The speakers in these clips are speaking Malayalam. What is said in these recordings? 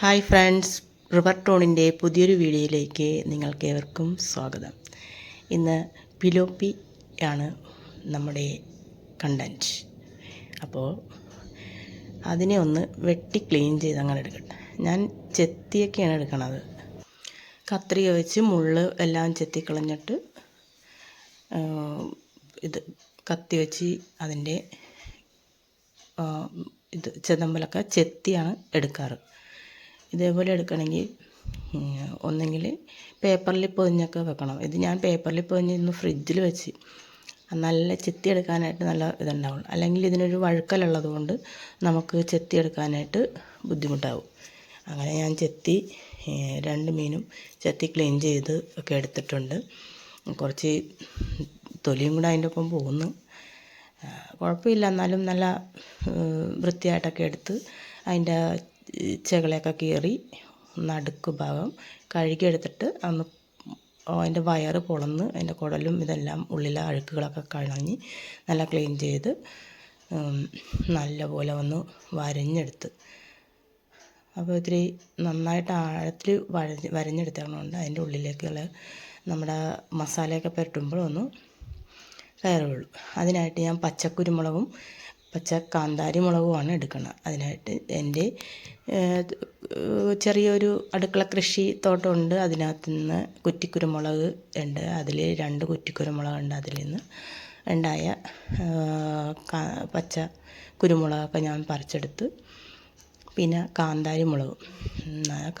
ഹായ് ഫ്രണ്ട്സ് റിവർ ടോണിന്റെ പുതിയൊരു വീഡിയോയിലേക്ക് നിങ്ങൾക്കേവർക്കും സ്വാഗതം. ഇന്ന് പിലോപ്പി ആണ് നമ്മുടെ കണ്ടന്റ് അപ്പോൾ അതിനെ ഒന്ന് വെട്ടി ക്ലീൻ ചെയ്ത് അങ്ങനെ എടുക്കട്ടെ. ഞാൻ ചെത്തിയൊക്കെയാണ് എടുക്കണത്. കത്രിക വെച്ച് മുള്ള് എല്ലാം ചെത്തിക്കളഞ്ഞിട്ട് കളഞ്ഞിട്ട് ഇത് കത്തി വെച്ച് അതിന്റെ ഇത് ചെതമ്പലൊക്കെ ചെത്തിയാണ് എടുക്കാറ്. ഇതേപോലെ എടുക്കണമെങ്കിൽ ഒന്നെങ്കിൽ പേപ്പറിൽ പൊതിഞ്ഞൊക്കെ വെക്കണം. ഇത് ഞാൻ പേപ്പറിൽ പൊതിഞ്ഞ് ഇന്ന് ഫ്രിഡ്ജിൽ വെച്ച് നല്ല ചെത്തി എടുക്കാനായിട്ട് നല്ല ഇതുണ്ടാവും. അല്ലെങ്കിൽ ഇതിനൊരു വഴുക്കലുള്ളത് കൊണ്ട് നമുക്ക് ചെത്തി എടുക്കാനായിട്ട് ബുദ്ധിമുട്ടാവും. അങ്ങനെ ഞാൻ ചെത്തി രണ്ട് മീനും ചെത്തി ക്ലീൻ ചെയ്ത് ഒക്കെ എടുത്തിട്ടുണ്ട്. കുറച്ച് തൊലിയും കൂടെ അതിന്റെ ഒപ്പം പോകുന്നു. കുഴപ്പമില്ല. എന്നാലും നല്ല വൃത്തിയായിട്ടൊക്കെ എടുത്ത് അതിന്റെ ചെകളയൊക്കെ കീറി നടുക്ക് ഭാഗം കഴുകിയെടുത്തിട്ട് അന്ന് അതിന്റെ വയറ് പൊളന്ന് അതിന്റെ കുടലും ഇതെല്ലാം ഉള്ളിലെ അഴുക്കുകളൊക്കെ കളഞ്ഞ് നല്ല ക്ലീൻ ചെയ്ത് നല്ലപോലെ ഒന്ന് വരഞ്ഞെടുത്ത്. അപ്പോൾ ഇത്തിരി നന്നായിട്ട് ആഴത്തിൽ വരഞ്ഞ് വരഞ്ഞെടുത്തതുകൊണ്ട് അതിന്റെ ഉള്ളിലേക്കുള്ള നമ്മുടെ മസാലയൊക്കെ പുരട്ടുമ്പോൾ ഒന്ന് കയറുള്ളൂ അതിനായിട്ട് ഞാൻ പച്ചക്കുരുമുളകും പച്ച കാന്താരി മുളകുമാണ് എടുക്കുന്നത് അതിനായിട്ട് എന്റെ ചെറിയൊരു അടുക്കള കൃഷി തോട്ടമുണ്ട്. അതിനകത്ത് നിന്ന് കുറ്റിക്കുരുമുളക് ഉണ്ട്. അതിൽ രണ്ട് കുറ്റിക്കുരുമുളകുണ്ട് അതിൽ നിന്ന് ഉണ്ടായ പച്ച കുരുമുളകൊക്കെ ഞാൻ പറിച്ചെടുത്ത് പിന്നെ കാന്താരി മുളകും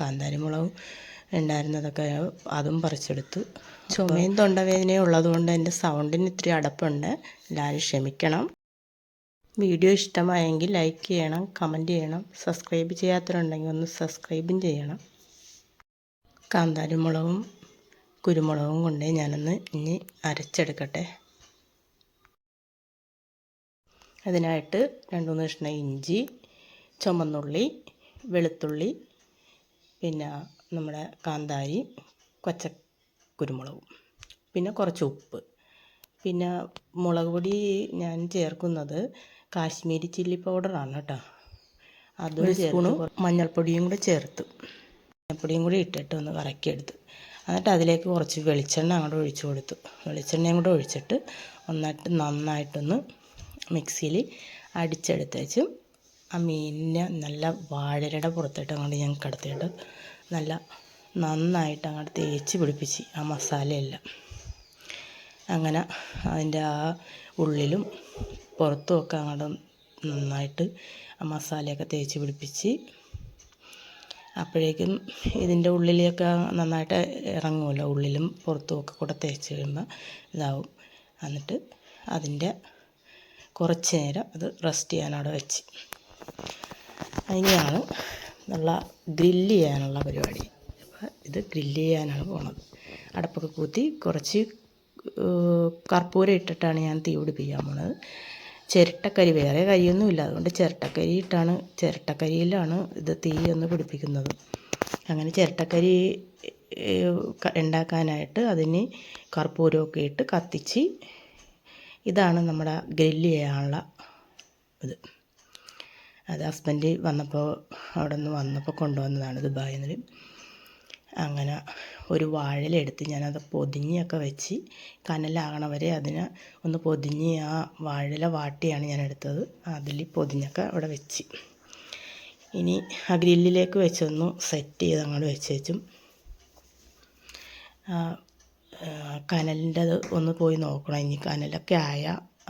കാന്താരി മുളകും ഉണ്ടായിരുന്നതൊക്കെ അതും പറിച്ചെടുത്തു. ചുമയും തൊണ്ടവേദനയും ഉള്ളതുകൊണ്ട് എന്റെ സൗണ്ടിന് ഇത്തിരി അടപ്പുണ്ട്. എല്ലാവരും ക്ഷമിക്കണം. വീഡിയോ ഇഷ്ടമായെങ്കിൽ ലൈക്ക് ചെയ്യണം കമന്റ് ചെയ്യണം സബ്സ്ക്രൈബ് ചെയ്യാത്തവരുണ്ടെങ്കിൽ ഒന്ന് സബ്സ്ക്രൈബും ചെയ്യണം. കാന്താരി മുളകും കുരുമുളകും കൊണ്ട് ഞാനൊന്ന് ഇനി അരച്ചെടുക്കട്ടെ. അതിനായിട്ട് രണ്ട് മൂന്ന് കഷ്ണം ഇഞ്ചി ചുമന്നുള്ളി വെളുത്തുള്ളി പിന്നെ നമ്മുടെ കാന്താരി കൊച്ച കുരുമുളകും പിന്നെ കുറച്ച് ഉപ്പ്. പിന്നെ മുളക് പൊടി ഞാൻ ചേർക്കുന്നത് കാശ്മീരി ചില്ലി പൗഡറാണ് കേട്ടോ അത് സ്പൂണ്? മഞ്ഞൾപ്പൊടിയും കൂടെ ചേർത്ത്. മഞ്ഞൾപ്പൊടിയും കൂടി ഇട്ടിട്ട് ഒന്ന് വറക്കിയെടുത്ത്. എന്നിട്ട് അതിലേക്ക് കുറച്ച് വെളിച്ചെണ്ണ അങ്ങോട്ട് ഒഴിച്ചു കൊടുത്തു. വെളിച്ചെണ്ണയും കൂടെ ഒഴിച്ചിട്ട് ഒന്നായിട്ട് നന്നായിട്ടൊന്ന് മിക്സിയിൽ അടിച്ചെടുത്തേച്ച് ആ മീനിനെ നല്ല വാഴരയുടെ പുറത്തിട്ട് അങ്ങോട്ട് ഞാൻ കടത്തിയിട്ട് നല്ല നന്നായിട്ട് അങ്ങോട്ട് തേച്ച് പിടിപ്പിച്ച് ആ മസാലയെല്ലാം. അങ്ങനെ അതിന്റെ ആ ഉള്ളിലും പുറത്തും അങ്ങോട്ട് നന്നായിട്ട് ആ മസാലയൊക്കെ തേച്ച് പിടിപ്പിച്ച് അപ്പോഴേക്കും ഇതിന്റെ ഉള്ളിലൊക്കെ നന്നായിട്ട് ഇറങ്ങുമല്ലോ. ഉള്ളിലും പുറത്തും ഒക്കെ കൂടെ തേച്ച് കഴിയുമ്പോൾ ഇതാവും. എന്നിട്ട് അതിന്റെ കുറച്ച് നേരം അത് റെസ്റ്റ് ചെയ്യാൻ അവിടെ വെച്ച്. അതിനെയാണ് നല്ല ഗ്രില്ല് ചെയ്യാനുള്ള പരിപാടി. അപ്പോൾ ഇത് ഗ്രില്ല് ചെയ്യാനാണ് പോണത്. അടപ്പൊക്കെ കൂത്തി കുറച്ച് കർപ്പൂരം ഇട്ടിട്ടാണ് ഞാൻ തീ പിടിപ്പിക്കാൻ പോണത്. ചിരട്ടക്കരി വേറെ കരിയൊന്നുമില്ല. അതുകൊണ്ട് ചിരട്ടക്കരി ഇട്ടാണ് ചിരട്ടക്കരിയിലാണ് ഇത് തീ ഒന്ന് പിടിപ്പിക്കുന്നത്. അങ്ങനെ ചിരട്ടക്കരി ഉണ്ടാക്കാനായിട്ട് അതിന് കർപ്പൂരമൊക്കെ ഇട്ട് കത്തിച്ച് ഇതാണ് നമ്മുടെ ഗ്രില്ല് ചെയ്യാനുള്ള ഇത്. അത് ഹസ്ബൻഡ് വന്നപ്പോൾ അവിടെ നിന്ന് വന്നപ്പോൾ കൊണ്ടുവന്നതാണ് ദുബായിൽ നിന്ന്. അങ്ങനെ ഒരു വാഴയിലെടുത്ത് ഞാനത് പൊതിഞ്ഞൊക്കെ വെച്ച് കനലാകണ വരെ അതിനെ ഒന്ന് പൊതിഞ്ഞ് ആ വാഴയില വാട്ടിയാണ് ഞാൻ എടുത്തത് അതിൽ പൊതിഞ്ഞൊക്കെ അവിടെ വെച്ച്. ഇനി ആ ഗ്രില്ലിലേക്ക് വെച്ചൊന്ന് സെറ്റ് ചെയ്ത് അങ്ങോട്ട് വെച്ച് വെച്ചും. കനലിന്റെ അത് ഒന്ന് പോയി നോക്കണം. ഇനി കനലൊക്കെ ആയ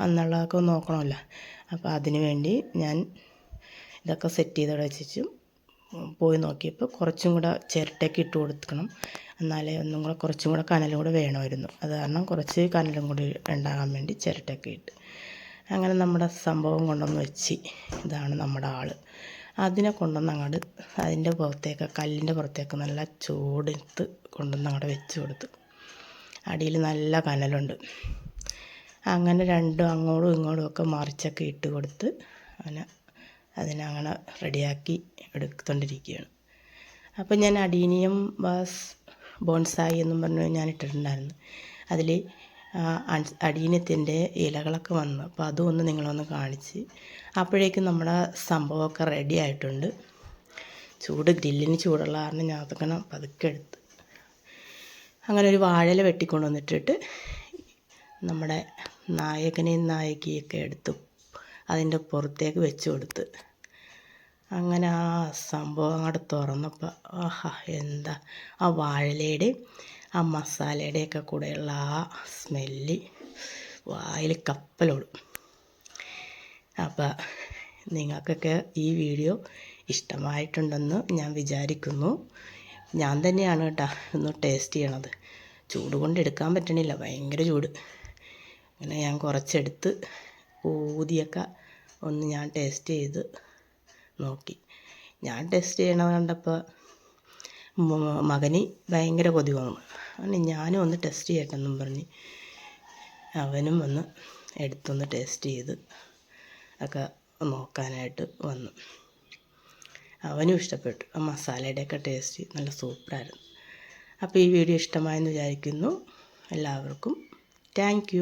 എന്നുള്ളതൊക്കെ നോക്കണമല്ലോ. അപ്പോൾ അതിന് വേണ്ടി ഞാൻ ഇതൊക്കെ സെറ്റ് ചെയ്ത് വെച്ചും. പോയി നോക്കിയപ്പോൾ കുറച്ചും കൂടെ ചിരട്ടയൊക്കെ ഇട്ട് കൊടുക്കണം. എന്നാലേ ഒന്നും കൂടെ കുറച്ചും കൂടെ കനലും കൂടെ വേണമായിരുന്നു. അത് കാരണം കുറച്ച് കനലും കൂടി ഉണ്ടാകാൻ വേണ്ടി ചിരട്ടയൊക്കെ ഇട്ട്. അങ്ങനെ നമ്മുടെ സംഭവം കൊണ്ടുവന്ന് വെച്ച്. ഇതാണ് നമ്മുടെ ആൾ അതിനെ കൊണ്ടുവന്ന് അങ്ങോട്ട് അതിന്റെ പുറത്തേക്ക് കല്ലിന്റെ പുറത്തേക്ക് നല്ല ചൂടെടുത്ത് കൊണ്ടുവന്ന് അങ്ങോട്ട് വെച്ച് കൊടുത്തു. അടിയിൽ നല്ല കനലുണ്ട്. അങ്ങനെ രണ്ടും അങ്ങോട്ടും ഇങ്ങോട്ടും ഒക്കെ മറിച്ചൊക്കെ ഇട്ട് കൊടുത്ത് അങ്ങനെ അതിനെ അങ്ങനെ റെഡിയാക്കി എടുത്തുകൊണ്ടിരിക്കുകയാണ്. അപ്പം ഞാൻ അഡീനിയം വാസ് ബോൺസായി എന്നും പറഞ്ഞ് ഞാൻ ഇട്ടിട്ടുണ്ടായിരുന്നു അതിൽ അടീനത്തിന്റെ ഇലകളൊക്കെ വന്നു. അപ്പോൾ അതൊന്ന് നിങ്ങളൊന്ന് കാണിച്ച്. അപ്പോഴേക്കും നമ്മുടെ സംഭവമൊക്കെ റെഡി ആയിട്ടുണ്ട്. ചൂട് ഗ്രില്ലിന് ചൂടുള്ള കാരണം ഞാൻ അതൊക്കെ പതുക്കെ എടുത്ത് അങ്ങനെ ഒരു വാഴയില വെട്ടിക്കൊണ്ടുവന്നിട്ടിട്ട് നമ്മുടെ നായകനെയും നായികയൊക്കെ എടുത്തു. അതിന്റെ പുറത്തേക്ക് വെച്ച് കൊടുത്ത്. അങ്ങനെ ആ സംഭവം അങ്ങോട്ട് തുറന്നപ്പോൾ ആഹാ എന്താ? ആ വാഴലയുടെയും ആ മസാലയുടെയൊക്കെ കൂടെയുള്ള ആ സ്മെല്ല് വായിൽ കപ്പലോടും. അപ്പോൾ നിങ്ങൾക്കൊക്കെ ഈ വീഡിയോ ഇഷ്ടമായിട്ടുണ്ടെന്ന് ഞാൻ വിചാരിക്കുന്നു. ഞാൻ തന്നെയാണ് കേട്ടോ ഒന്ന് ടേസ്റ്റ് ചെയ്യണത്. ചൂട് കൊണ്ട് എടുക്കാൻ പറ്റണില്ല ഭയങ്കര ചൂട്. അങ്ങനെ ഞാൻ കുറച്ചെടുത്ത് ഊതിയൊക്കെ ഒന്ന് ഞാൻ ടേസ്റ്റ് ചെയ്ത് നോക്കി. ഞാൻ ടേസ്റ്റ് ചെയ്യണത് കണ്ടപ്പോൾ മകന് ഭയങ്കര കൊതി വന്നു അങ്ങനെ ഞാനും ഒന്ന് ടെസ്റ്റ് ചെയ്യട്ടെന്നും പറഞ്ഞ് അവനും വന്ന് എടുത്തൊന്ന് ടേസ്റ്റ് ചെയ്ത് ഒക്കെ നോക്കാനായിട്ട് വന്നു. അവനും ഇഷ്ടപ്പെട്ടു. ആ മസാലയുടെയൊക്കെ ടേസ്റ്റ് നല്ല സൂപ്പറായിരുന്നു. അപ്പോൾ ഈ വീഡിയോ ഇഷ്ടമായെന്ന് വിചാരിക്കുന്നു. എല്ലാവർക്കും താങ്ക്